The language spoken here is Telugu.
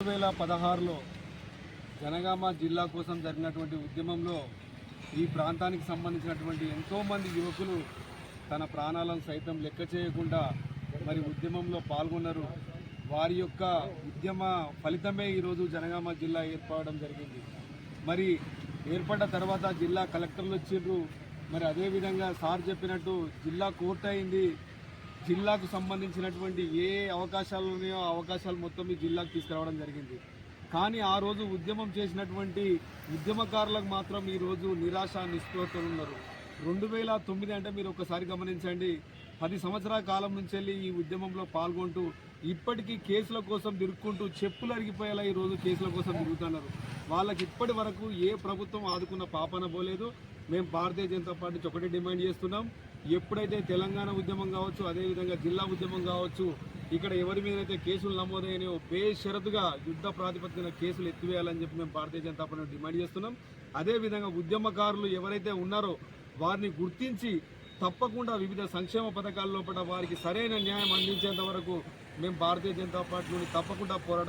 రెండు వేల పదహారులో జనగామ జిల్లా కోసం జరిగినటువంటి ఉద్యమంలో ఈ ప్రాంతానికి సంబంధించినటువంటి ఎంతోమంది యువకులు తన ప్రాణాలను సైతం లెక్క చేయకుండా మరి ఉద్యమంలో పాల్గొన్నారు. వారి యొక్క ఉద్యమ ఫలితమే ఈరోజు జనగామ జిల్లా ఏర్పడడం జరిగింది. మరి ఏర్పడ్డ తర్వాత జిల్లా కలెక్టర్లు వచ్చిండ్రు మరి అదేవిధంగా సార్ చెప్పినట్టు జిల్లా కోర్టు అయింది. జిల్లాకు సంబంధించినటువంటి ఏ అవకాశాలు ఉన్నాయో అవకాశాలు మొత్తం ఈ జిల్లాకు తీసుకురావడం జరిగింది. కానీ ఆ రోజు ఉద్యమం చేసినటువంటి ఉద్యమకారులకు మాత్రం ఈరోజు నిరాశ నిస్పృహతలు ఉన్నారు. రెండు వేల తొమ్మిది అంటే మీరు ఒకసారి గమనించండి. పది సంవత్సరాల కాలం నుంచి వెళ్ళి ఈ ఉద్యమంలో పాల్గొంటూ ఇప్పటికీ కేసుల కోసం తిరుక్కుంటూ చెప్పులు అరిగిపోయేలా ఈ రోజు కేసుల కోసం తిరుగుతున్నారు. వాళ్ళకి ఇప్పటి వరకు ఏ ప్రభుత్వం ఆదుకున్న పాపన పోలేదు. మేము భారతీయ జనతా పార్టీ నుంచి ఒకటే డిమాండ్ చేస్తున్నాం. ఎప్పుడైతే తెలంగాణ ఉద్యమం కావచ్చు అదేవిధంగా జిల్లా ఉద్యమం కావచ్చు ఇక్కడ ఎవరి మీద అయితే కేసులు నమోదైనాయో బేషరతుగా యుద్ధ ప్రాతిపదికన కేసులు ఎత్తివేయాలని చెప్పి మేము భారతీయ జనతా పార్టీ డిమాండ్ చేస్తున్నాం. అదేవిధంగా ఉద్యమకారులు ఎవరైతే ఉన్నారో వారిని గుర్తించి తప్పకుండా వివిధ సంక్షేమ పథకాల లోపల వారికి సరైన న్యాయం అందించేంత వరకు మేము భారతీయ జనతా పార్టీ నుండి తప్పకుండా పోరాటం